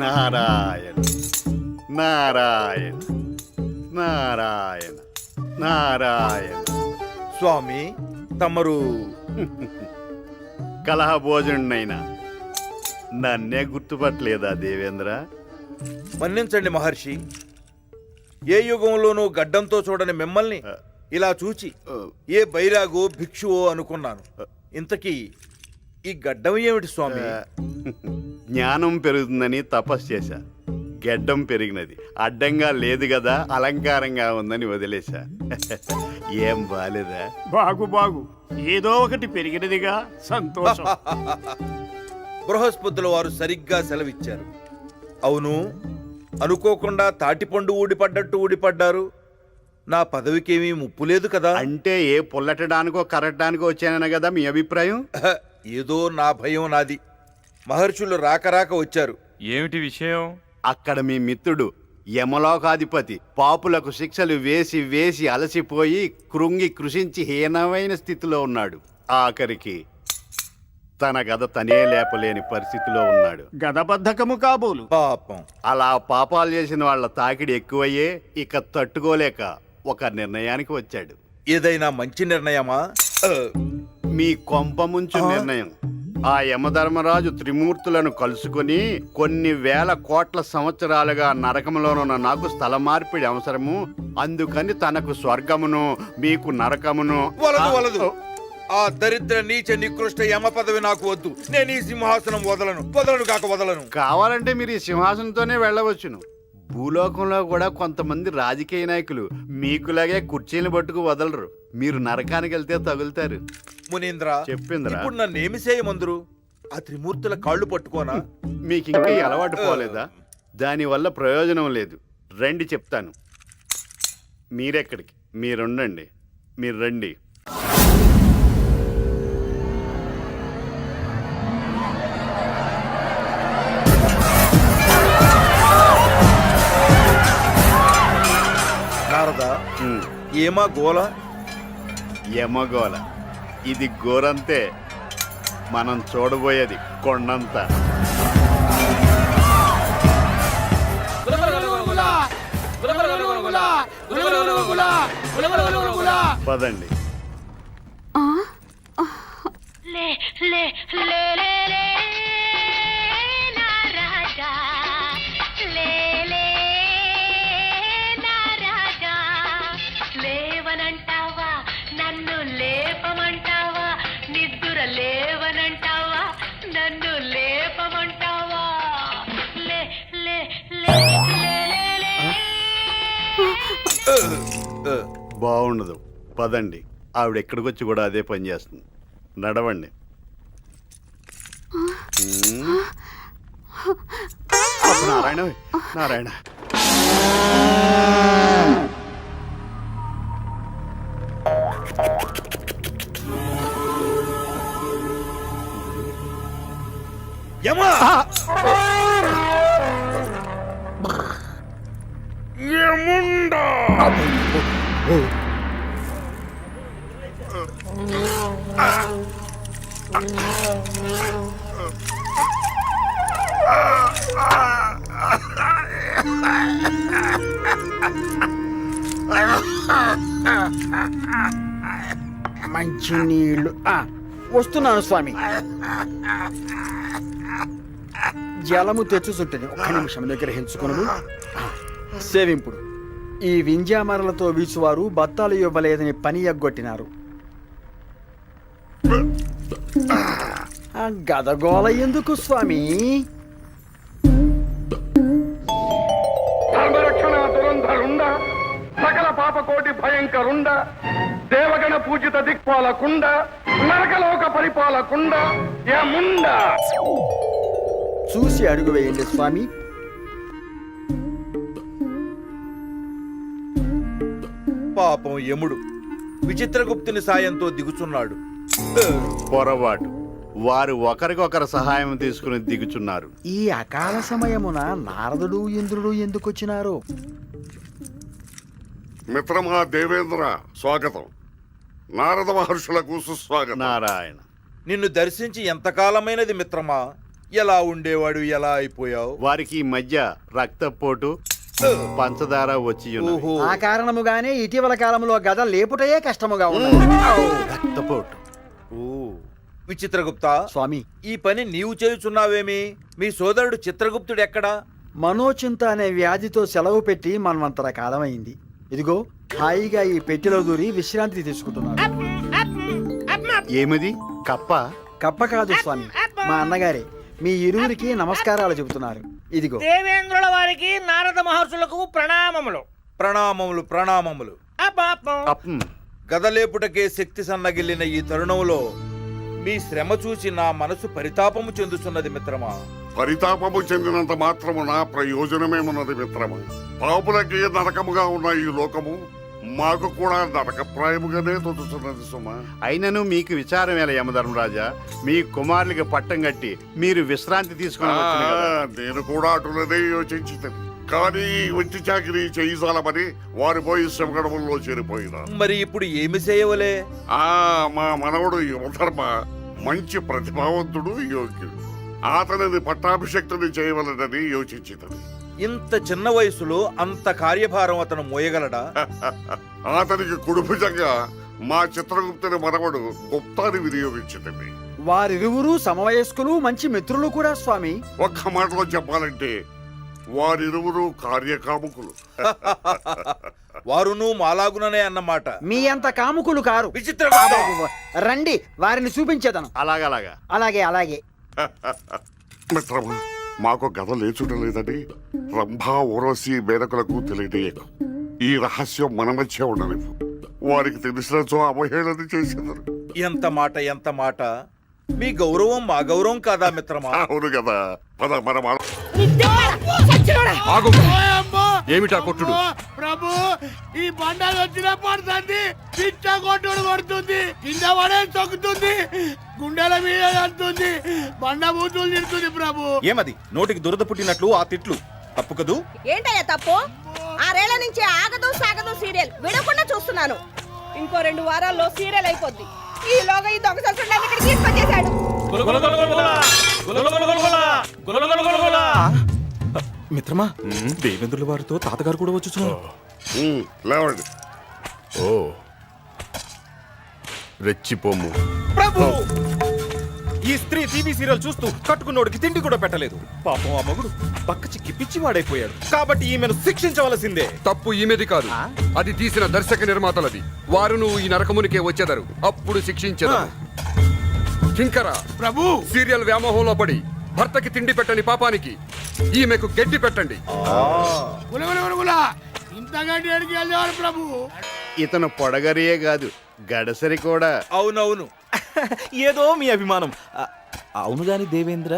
నారాయణ. నారాయణ. నారాయణ. నారాయణ. స్వామి తమరు. కలహ భోజనుడైనా నన్నే గుర్తుపట్టలేదా దేవేంద్ర? మన్నించండి మహర్షి. ఏ యుగంలోనూ గడ్డంతో చూడని మిమ్మల్ని ఇలా చూచి ఏ బైరాగో భిక్షువో అనుకున్నాను. ఇంతకీ ఈ గడ్డం ఏమిటి స్వామి? జ్ఞానం పెరుగుతుందని తపస్సు చేశా. గెడ్డం పెరిగినది. అడ్డంగా లేదు కదా అలంకారంగా ఉందని వదిలేశా. ఏం బాలేదా? బాగు బాగు. ఏదో ఒకటి పెరిగినదిగా. సంతోషం. బృహస్పతుల వారు సరిగ్గా సెలవిచ్చారు. అవును అనుకోకుండా తాటిపండు ఊడిపడ్డట్టు ఊడిపడ్డారు. నా పదవికేమీ ముప్పు లేదు కదా? అంటే ఏ పుల్లటడానికో కరట్టడానికో వచ్చానన్న కదా మీ అభిప్రాయం? ఏదో నా భయం నాది. మహర్షులు రాక రాక వచ్చారు. ఏమిటి విషయం? అక్కడ మీ మిత్రుడు యమలోకాధిపతి పాపులకు శిక్షలు వేసి వేసి అలసిపోయి కృంగి కృషించి హీనమైన స్థితిలో ఉన్నాడు. ఆఖరికి తన గద తనే లేపలేని పరిస్థితిలో ఉన్నాడు. గదబద్ధకము కాబోలు. పాపం. అలా పాపాలు చేసిన వాళ్ళ తాకిడి ఎక్కువయ్యే ఇక తట్టుకోలేక ఒక నిర్ణయానికి వచ్చాడు. ఏదైనా మంచి నిర్ణయమా? మీ కొంప ముంచు నిర్ణయం. ఆ యమధర్మరాజు త్రిమూర్తులను కలుసుకుని కొన్ని వేల కోట్ల సంవత్సరాలుగా నరకంలోనున్న నాకు స్థల మార్పిడి అవసరము. అందుకని తనకు స్వర్గమును మీకు నరకమును. వలదు వలదు. ఆ దరిద్ర నీచ నికృష్ట యమ పదవి నాకు వద్దు. నేను ఈ సింహాసనం వదలను వదలను కాక వదలను. కావాలంటే మీరు ఈ సింహాసనంతోనే వెళ్ళవచ్చును. భూలోకంలో కూడా కొంతమంది రాజకీయ నాయకులు మీకులాగే కుర్చీలు పట్టుకు వదలరు. మీరు నరకానికి వెళ్తే తగులుతారు. మునీంద్ర చెప్పిందిరా. ఇప్పుడు నన్ను ఏమి చేయమందురు? ఆ త్రిమూర్తుల కాళ్ళు పట్టుకోనా? మీకు ఇంకా ఈ అలవాటు పోలేదా? దానివల్ల ప్రయోజనం లేదు. రండి చెప్తాను. మీరెక్కడికి? మీరుండండి. మీరు రండి. ఉమ్, ఏమా గోల? యమగోళ ఇది గోరంతే. మనం చూడబోయేది కొండంత. పదండి. లే లే లే లే లే బాగుండదు. పదండి. ఆవిడ ఎక్కడికి వచ్చి కూడా అదే పని చేస్తుంది. నడవండి. నారాయణ నారాయణ. యమా! మంచి నీళ్ళు. ఆ, వస్తున్నాను స్వామి. జలము తెచ్చుచుంటుంది ఒక్క నిమిషం దగ్గర హెంచుకొనుడు సేవింపుడు. ఈ వింజామరలతో వీచువారు బత్తాలు ఇవ్వలేదని పని ఎగ్గొట్టినారు. గదగోల ఎందుకు స్వామి? ధర్మరక్షణ దురంధరుండ సకల పాపకోటి భయంకరుండ దేవగణ పూజిత దిక్పాలకుండ నరకలోక పరిపాలకుండ యముండ. చూసి అడుగు వేయండి స్వామి. పాపం యముడు విచిత్రగుప్తుని సాయంతో దిగుచున్నాడు. పొరపాటు. వారు ఒకరికొకరు సహాయం తీసుకుని దిగుచున్నారు. ఈ అకాల సమయమున నారదుడు ఇంద్రుడు ఎందుకు వచ్చినారు మిత్రమా దేవేంద్ర స్వాగతం. నారద మహర్షులకు సుస్వాగతం. నారాయణ. నిన్ను దర్శించి ఎంతకాలమైనది మిత్రమా? ఎలా ఉండేవాడు? ఎలా అయిపోయావు? వారికి ఈ మధ్య రక్తపోటు పంచదార వచ్చి ఆ కారణముగానే ఇటీవల కాలంలో గద లేపుటయే కష్టముగా ఉన్నది. రక్తపోటు. ఓ. విచిత్రగుప్త స్వామి. ఈ పని నీవు చేయుచున్నావేమి? మీ సోదరుడు చిత్రగుప్తుడు ఎక్కడా? మనోచింత అనే వ్యాధితో సెలవు పెట్టి మనమంతర కాలమైంది. ఇదిగో హాయిగా ఈ పెట్టెలో దూరి విశ్రాంతి తీసుకుంటున్నాడు ఏమిది? కప్ప? కప్ప కాదు స్వామి మా అన్నగారే. మీ ఇరువురికి నమస్కారాలు చెబుతున్నారు. ఇదిగో. దేవేంద్రుల వారికి నారద మహర్షులకు ప్రణామములు. ప్రణామములు ప్రణామములు. అపాపం. గదలేపుటకే శక్తి సన్నగిల్లిన ఈ తరుణంలో మీ శ్రమ చూసి నా మనసు పరితాపము చెందుతున్నది మిత్రమా? పరితాపము చెందినంత మాత్రమున ప్రయోజనమేమున్నది మిత్రమా? పాపులకి నరకముగా ఉన్న ఈ లోకము మాకు కూడా నరకప్రాయముగానే తొలుతున్నది సుమా. అయినను మీకు విచారం ఎలా యమధర్మరాజా. మీ కుమారులకి పట్టం కట్టి మీరు విశ్రాంతి తీసుకుని వచ్చును కదా. ఆ, నేను కూడా అటులనే యోచించింది కానీ వచ్చి చాకిరి చేయిసాలమని వారి పోయి శ్రమగడముల్లో చేరిపోయినా. మరి ఇప్పుడు ఏమి చేయవలే? ఆ మా మనవడు యువధర్మ మంచి ప్రతిభావంతుడు యోగ్యుడు. అతనిని పట్టాభిషక్తుని చేయవలనని యోచించింది ఇంత చిన్న వయసులో అంత కార్యభారం అతను మోయగలడా? అతనికి కుడుభుజంగా మా చిత్రగుప్తుని మనవడు గుప్తాన్ని వినియోగించింది వారిరువురు సమవయస్కులు మంచి మిత్రులు కూడా స్వామి. ఒక్క మాటలో చెప్పాలంటే వారిరువురు కార్యకాముకులు. వారును మాలాగుననే అన్నమాట. మీ అంత కాముకులు కారు. విచిత్రగుప్త రండి వారిని చూపించేదను. అలాగలాగా అలాగే అలాగే. మిత్రమా మాకు గద లేచుట లేదని రంభా ఓరసి మేనకులకు తెలియజేయకు ఈ రహస్యం మన మధ్య ఉండనివ్వు. వారికి తెలిసినచో అవహేళన చేసేదారు. ఎంత మాట ఎంత మాట. మీ గౌరవం మా గౌరవం కాదా మిత్రమా? అవును కదా పద మన మాట ఏమిటా కొట్టుడు? ప్రభు ఈ బండాలు వచ్చిన పడుతుంది పిచ్చ కొట్టుడు పడుతుంది కింద పడే తొక్కుతుంది గుండెల మీద అంటుంది బండ బూతులు తిడుతుంది ప్రభు. ఏమది? నోటికి దురద పుట్టినట్లు ఆ తిట్లు. తప్పు కదూ? ఏంటయ్యా తప్పు? ఆరేళ్ళ నుంచి ఆగదు సాగదు సీరియల్. విడకుండా చూస్తున్నాను. ఇంకో రెండు వారాల్లో సీరియల్ అయిపోద్ది. ఈలోగా ఈ దొంగ నన్ను ఇక్కడ తీసుకొచ్చేశాడు మిత్రమా? దేవేంద్రుల వారితో తాతగారు కూడా వచ్చుచున్నారు ఉమ్, లేవండి. ఓ. రెచ్చిపోము. ప్రభు! ఈ స్త్రీ టీవీ సీరియల్ చూస్తూ కట్టుకున్నోడికి తిండి కూడా పెట్టలేదు. పాపం ఆ మగుడు పక్క చిక్కి పిచ్చివాడైపోయాడు. కాబట్టి ఈమెను శిక్షించవలసిందే. తప్పు ఈమెది కాదు. అది తీసిన దర్శక నిర్మాతలది. వారు నువ్వు ఈ నరకమునికే వచ్చేదరు. అప్పుడు శిక్షించదు కింకర! ప్రభు! సీరియల్ వ్యామోహంలో పడి భర్తకి తిండి పెట్టని పాపానికి. ఈమెకు గడ్డి పెట్టండి. ప్రభు? ఇతను పొడగరియే కాదు గడసరి కూడా. అవునవును. ఏదో మీ అభిమానం. అవును గాని దేవేంద్ర